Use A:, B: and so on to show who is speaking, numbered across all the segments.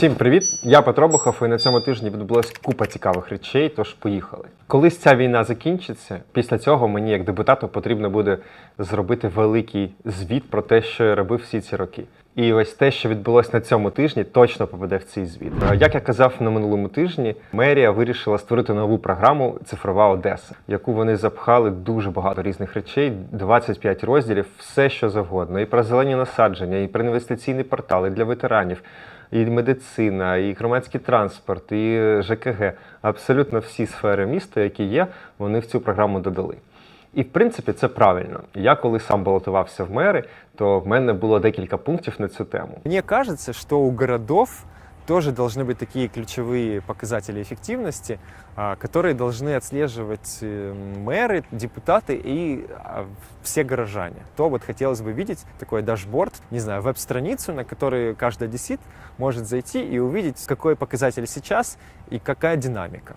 A: Всім привіт! Я Петро Бухов, і на цьому тижні відбулася купа цікавих речей, тож поїхали. Колись ця війна закінчиться, після цього мені, як депутату, потрібно буде зробити великий звіт про те, що я робив всі ці роки. І ось те, що відбулося на цьому тижні, точно попаде в цей звіт. Як я казав на минулому тижні, мерія вирішила створити нову програму Цифрова Одеса, яку вони запхали дуже багато різних речей, 25 розділів, все що завгодно. І про зелені насадження, і про інвестиційний портал, і для ветеранів, і медицина, і громадський транспорт, і ЖКГ. Абсолютно всі сфери міста, які є, вони в цю програму додали. І в принципі це правильно. Я коли сам балотувався в мери, то в мене було декілька пунктів на цю тему.
B: Мені кажется, що у городов тоже должны быть такие ключевые показатели эффективности, а, которые должны отслеживать э, мэры, депутаты и а, все горожане. То вот хотелось бы видеть такой дашборд, не знаю, веб-страницу, на которой каждый одессит может зайти и увидеть, какой показатель сейчас и какая динамика.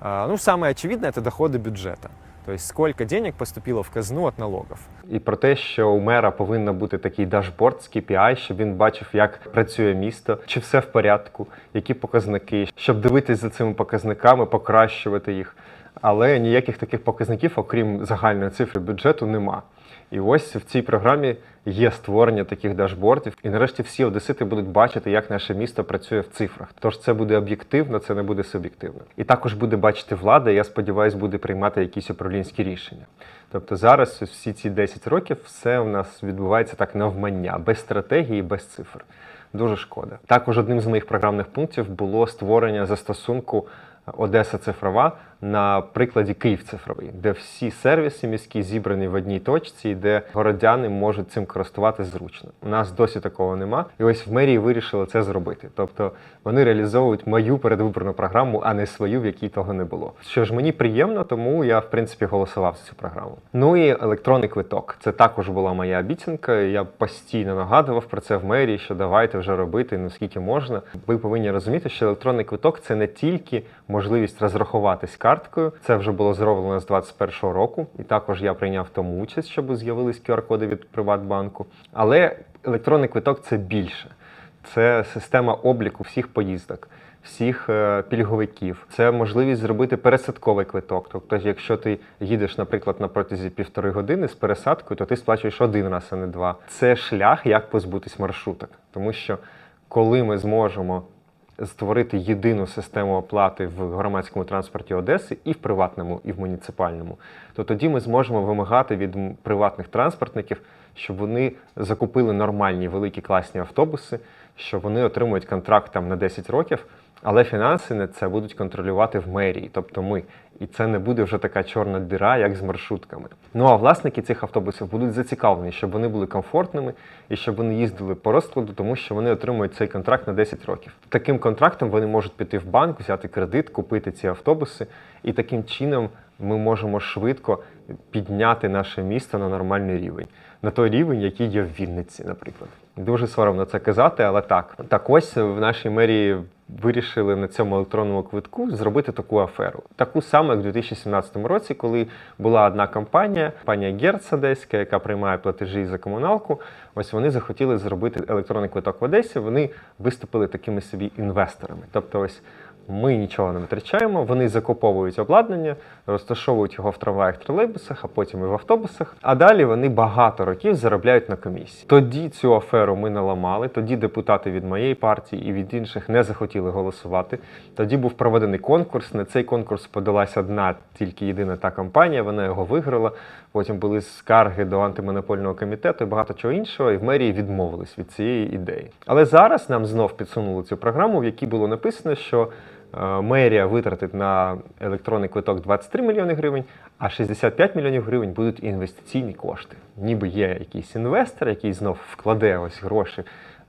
B: А, Ну, самое очевидное – это доходы бюджета. То скільки денег поступило в казну от налогів.
A: І про те, що у мера повинен бути такий дашборд з KPI, щоб він бачив, як працює місто, чи все в порядку, які показники, щоб дивитись за цими показниками, покращувати їх. Але ніяких таких показників, окрім загальної цифри бюджету, нема. І ось в цій програмі є створення таких дашбордів, і нарешті всі одесити будуть бачити, як наше місто працює в цифрах. Тож це буде об'єктивно, це не буде суб'єктивно. І також буде бачити влада. і Я сподіваюся, буде приймати якісь управлінські рішення. Тобто зараз всі ці 10 років все у нас відбувається так навмання, без стратегії, без цифр. Дуже шкода. Також одним з моїх програмних пунктів було створення застосунку Одеса цифрова на прикладі Київ цифровий, де всі сервіси міські зібрані в одній точці, де городяни можуть цим користуватися зручно. У нас досі такого нема. І ось в мерії вирішили це зробити. Тобто вони реалізовують мою передвиборну програму, а не свою, в якій того не було. Що ж мені приємно, тому я в принципі голосував за цю програму. Ну і електронний квиток. Це також була моя обіцянка. Я постійно нагадував про це в мерії, що давайте вже робити наскільки можна. Ви повинні розуміти, що електронний квиток це не тільки можливість розрахуватись карткою. Це вже було зроблено з 21-го року, і також я прийняв тому участь, щоб з'явились QR-коди від Приватбанку. Але електронний квиток це більше. Це система обліку всіх поїздок, всіх е, пільговиків. Це можливість зробити пересадковий квиток. Тобто, якщо ти їдеш, наприклад, на протязі півтори години з пересадкою, то ти сплачуєш один раз, а не два. Це шлях, як позбутись маршруток, тому що коли ми зможемо створити єдину систему оплати в громадському транспорті Одеси і в приватному, і в муніципальному, то тоді ми зможемо вимагати від приватних транспортників, щоб вони закупили нормальні великі класні автобуси, що вони отримують контракт там на 10 років, але фінанси на це будуть контролювати в мерії, тобто ми. І це не буде вже така чорна діра, як з маршрутками. Ну а власники цих автобусів будуть зацікавлені, щоб вони були комфортними і щоб вони їздили по розкладу, тому що вони отримують цей контракт на 10 років. Таким контрактом вони можуть піти в банк, взяти кредит, купити ці автобуси, і таким чином ми можемо швидко підняти наше місто на нормальний рівень, на той рівень, який є в Вінниці, наприклад. Дуже соромно це казати, але так. Так ось в нашій мерії вирішили на цьому електронному квитку зробити таку аферу. Таку саму, як у 2017 році, коли була одна компанія, компанія Герц Одеська, яка приймає платежі за комуналку. Ось вони захотіли зробити електронний квиток в Одесі. Вони виступили такими собі інвесторами. Тобто, ось ми нічого не витрачаємо, вони закуповують обладнання, розташовують його в трамваях, тролейбусах, а потім і в автобусах. А далі вони багато років заробляють на комісії. Тоді цю аферу ми наламали. Тоді депутати від моєї партії і від інших не захотіли голосувати. Тоді був проведений конкурс. На цей конкурс подалась одна тільки єдина та компанія. Вона його виграла. Потім були скарги до антимонопольного комітету і багато чого іншого, і в мерії відмовились від цієї ідеї. Але зараз нам знов підсунули цю програму, в якій було написано, що мерія витратить на електронний квиток 23 мільйони гривень, а 65 мільйонів гривень будуть інвестиційні кошти. Ніби є якийсь інвестор, який знов вкладе ось гроші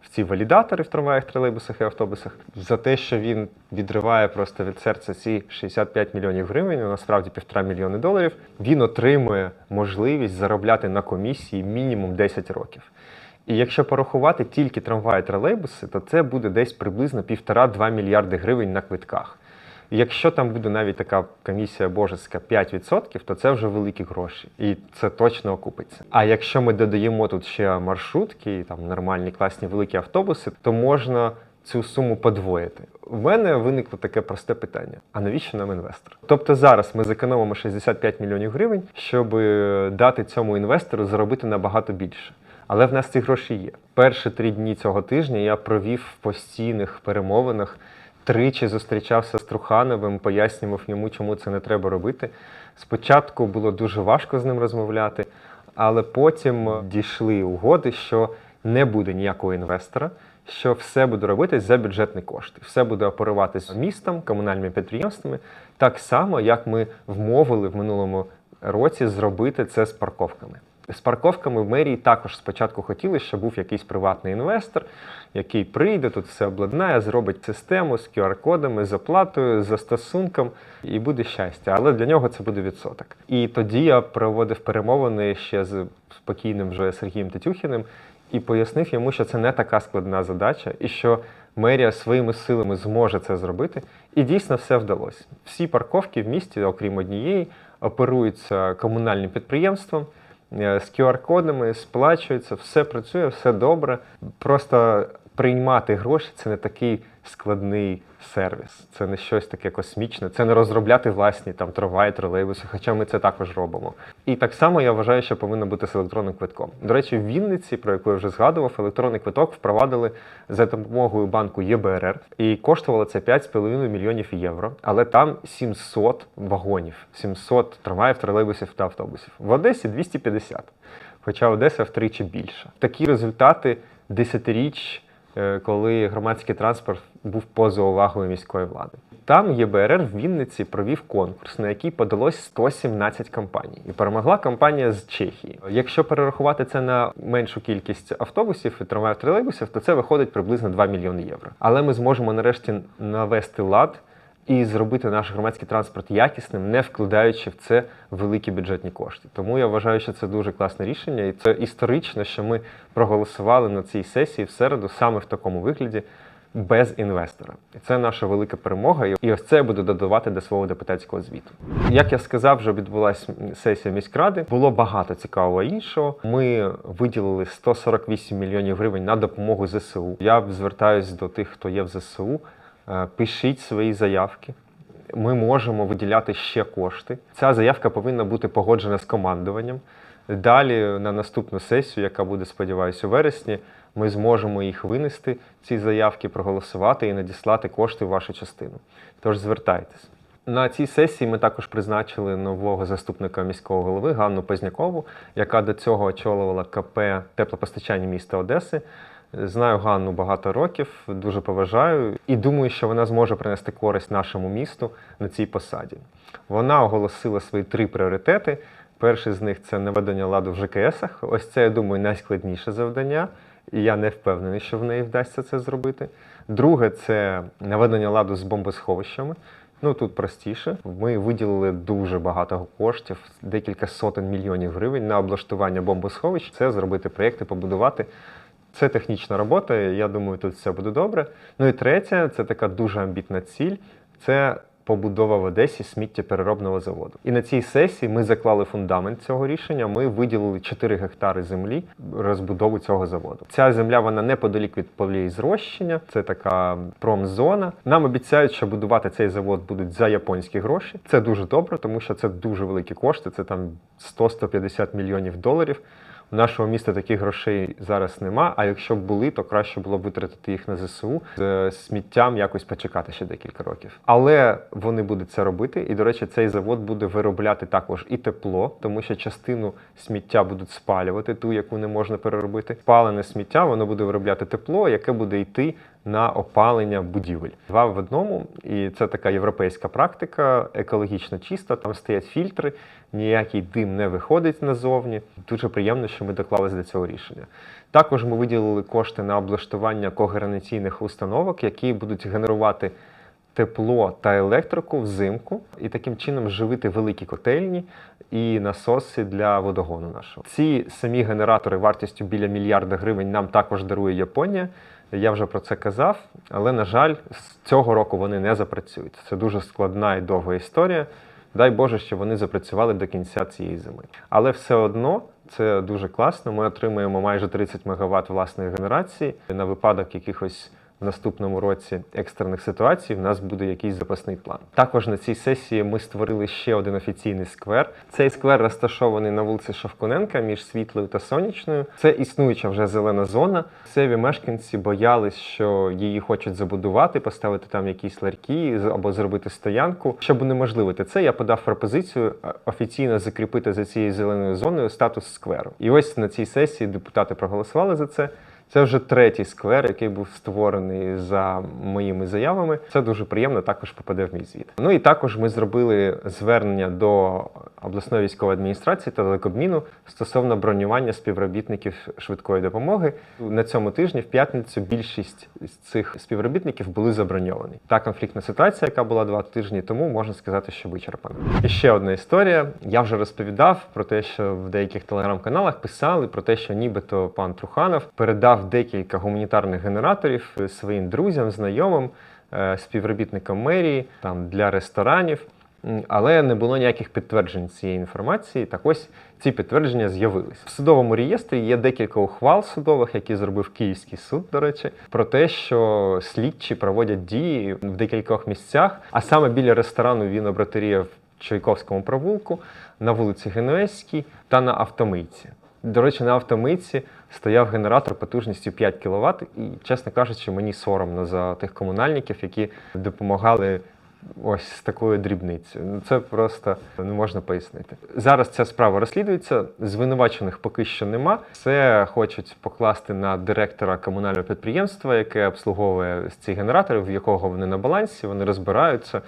A: в ці валідатори в трамваях, тролейбусах і автобусах. За те, що він відриває просто від серця ці 65 мільйонів гривень, ну, насправді півтора мільйони доларів, він отримує можливість заробляти на комісії мінімум 10 років. І якщо порахувати тільки трамваї тролейбуси, то це буде десь приблизно 1,5-2 мільярди гривень на квитках. І якщо там буде навіть така комісія божеська 5%, то це вже великі гроші, і це точно окупиться. А якщо ми додаємо тут ще маршрутки, там нормальні класні великі автобуси, то можна цю суму подвоїти. У мене виникло таке просте питання: а навіщо нам інвестор? Тобто зараз ми зекономимо 65 мільйонів гривень, щоб е, дати цьому інвестору заробити набагато більше. Але в нас ці гроші є. Перші три дні цього тижня я провів в постійних перемовинах. Тричі зустрічався з Трухановим, пояснював йому, чому це не треба робити. Спочатку було дуже важко з ним розмовляти, але потім дійшли угоди, що не буде ніякого інвестора, що все буде робитись за бюджетні кошти. Все буде оперуватись містом, комунальними підприємствами, так само, як ми вмовили в минулому році зробити це з парковками. З парковками в мерії також спочатку хотіли, щоб був якийсь приватний інвестор, який прийде, тут все обладнає, зробить систему з QR-кодами, з оплатою, з застосунком, і буде щастя. Але для нього це буде відсоток. І тоді я проводив перемовини ще з спокійним вже Сергієм Тетюхіним і пояснив йому, що це не така складна задача, і що мерія своїми силами зможе це зробити. І дійсно все вдалося. Всі парковки в місті, окрім однієї, оперуються комунальним підприємством з QR-кодами, сплачується, все працює, все добре. Просто приймати гроші це не такий складний сервіс, це не щось таке космічне, це не розробляти власні там трамваї, тролейбуси, хоча ми це також робимо. І так само я вважаю, що повинно бути з електронним квитком. До речі, в Вінниці, про яку я вже згадував, електронний квиток впровадили за допомогою банку ЄБРР, і коштувало це 5,5 мільйонів євро. Але там 700 вагонів, 700 трамваїв, тролейбусів та автобусів. В Одесі 250, хоча Одеса втричі більша. Такі результати десятиріч коли громадський транспорт був поза увагою міської влади. Там ЄБРР в Вінниці провів конкурс, на який подалось 117 компаній, і перемогла компанія з Чехії. Якщо перерахувати це на меншу кількість автобусів і трамваїв тролейбусів, то це виходить приблизно 2 мільйони євро. Але ми зможемо нарешті навести лад і зробити наш громадський транспорт якісним, не вкладаючи в це великі бюджетні кошти. Тому я вважаю, що це дуже класне рішення, і це історично, що ми проголосували на цій сесії в середу саме в такому вигляді. Без інвестора, і це наша велика перемога. І ось це я буду додавати до свого депутатського звіту. Як я сказав, вже відбулася сесія міськради. Було багато цікавого іншого. Ми виділили 148 мільйонів гривень на допомогу ЗСУ. Я звертаюсь до тих, хто є в ЗСУ. Е, Пишіть свої заявки. Ми можемо виділяти ще кошти. Ця заявка повинна бути погоджена з командуванням. Далі на наступну сесію, яка буде, сподіваюся, у вересні, ми зможемо їх винести, ці заявки, проголосувати і надіслати кошти в вашу частину. Тож звертайтесь. На цій сесії ми також призначили нового заступника міського голови Ганну Познякову, яка до цього очолювала КП теплопостачання міста Одеси. Знаю Ганну багато років, дуже поважаю і думаю, що вона зможе принести користь нашому місту на цій посаді. Вона оголосила свої три пріоритети. Перший з них це наведення ладу в ЖКСах. Ось це, я думаю, найскладніше завдання, і я не впевнений, що в неї вдасться це зробити. Друге це наведення ладу з бомбосховищами. Ну тут простіше. Ми виділили дуже багато коштів, декілька сотень мільйонів гривень на облаштування бомбосховищ. Це зробити проєкти, побудувати. Це технічна робота. Я думаю, тут все буде добре. Ну і третє, це така дуже амбітна ціль. Це побудова в Одесі сміттєпереробного заводу. І на цій сесії ми заклали фундамент цього рішення. Ми виділили 4 гектари землі розбудову цього заводу. Ця земля вона неподалік від полей зрощення. Це така промзона. Нам обіцяють, що будувати цей завод будуть за японські гроші. Це дуже добре, тому що це дуже великі кошти. Це там 100-150 мільйонів доларів. Нашого міста таких грошей зараз нема. А якщо б були, то краще було б витратити їх на ЗСУ з сміттям якось почекати ще декілька років. Але вони будуть це робити. І, до речі, цей завод буде виробляти також і тепло, тому що частину сміття будуть спалювати, ту, яку не можна переробити. Спалене сміття воно буде виробляти тепло, яке буде йти на опалення будівель. Два в одному, і це така європейська практика, екологічно чиста. Там стоять фільтри, ніякий дим не виходить назовні. Дуже приємно, що ми доклалися до цього рішення. Також ми виділили кошти на облаштування когенераційних установок, які будуть генерувати тепло та електрику взимку, і таким чином живити великі котельні і насоси для водогону нашого. Ці самі генератори вартістю біля мільярда гривень нам також дарує Японія. Я вже про це казав, але на жаль, з цього року вони не запрацюють. Це дуже складна і довга історія. Дай Боже, що вони запрацювали до кінця цієї зими. Але все одно це дуже класно. Ми отримуємо майже 30 МВт власної генерації на випадок якихось в наступному році екстрених ситуацій в нас буде якийсь запасний план. Також на цій сесії ми створили ще один офіційний сквер. Цей сквер розташований на вулиці Шовкуненка між світлою та сонячною. Це існуюча вже зелена зона. Місцеві мешканці боялись, що її хочуть забудувати, поставити там якісь ларьки або зробити стоянку. Щоб унеможливити це, я подав пропозицію е, офіційно закріпити за цією зеленою зоною статус скверу. І ось на цій сесії депутати проголосували за це. Це вже третій сквер, який був створений за моїми заявами. Це дуже приємно, також попаде в мій звіт. Ну і також ми зробили звернення до обласної військової адміністрації та телекобміну стосовно бронювання співробітників швидкої допомоги. На цьому тижні, в п'ятницю, більшість з цих співробітників були заброньовані. Та конфліктна ситуація, яка була два тижні тому, можна сказати, що вичерпана. І ще одна історія. Я вже розповідав про те, що в деяких телеграм-каналах писали про те, що нібито пан Труханов передав декілька гуманітарних генераторів своїм друзям, знайомим, е, співробітникам мерії там для ресторанів. Але не було ніяких підтверджень цієї інформації. Так ось ці підтвердження з'явились. В судовому реєстрі є декілька ухвал судових, які зробив Київський суд, до речі, про те, що слідчі проводять дії в декількох місцях, а саме біля ресторану Вінобратерія в Чайковському провулку, на вулиці Генуезькій та на автомийці. До речі, на автомийці стояв генератор потужністю 5 кВт, і, чесно кажучи, мені соромно за тих комунальників, які допомагали ось з такою дрібницею. Ну це просто не можна пояснити. Зараз ця справа розслідується. Звинувачених поки що нема. Це хочуть покласти на директора комунального підприємства, яке обслуговує ці генератори, в якого вони на балансі. Вони розбираються,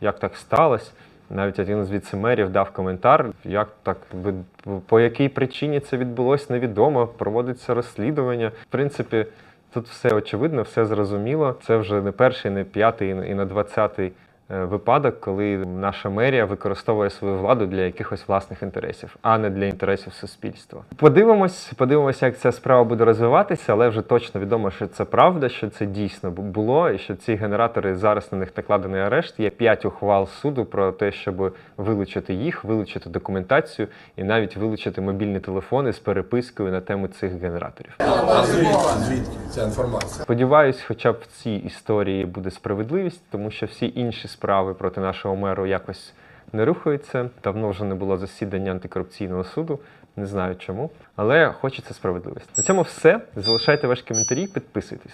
A: як так сталося. Навіть один з віцемерів дав коментар, як так по якій причині це відбулося, невідомо. Проводиться розслідування. В принципі, тут все очевидно, все зрозуміло. Це вже не перший, не п'ятий і не двадцятий випадок, коли наша мерія використовує свою владу для якихось власних інтересів, а не для інтересів суспільства. Подивимось, подивимося, як ця справа буде розвиватися, але вже точно відомо, що це правда, що це дійсно було, і що ці генератори зараз на них накладений арешт. Є п'ять ухвал суду про те, щоб вилучити їх, вилучити документацію і навіть вилучити мобільні телефони з перепискою на тему цих генераторів.
C: Звідки ця інформація?
A: Сподіваюсь, хоча б в цій історії буде справедливість, тому що всі інші справи проти нашого меру якось не рухаються. Давно вже не було засідання антикорупційного суду. Не знаю чому, але хочеться справедливості. На цьому все. Залишайте ваші коментарі, підписуйтесь.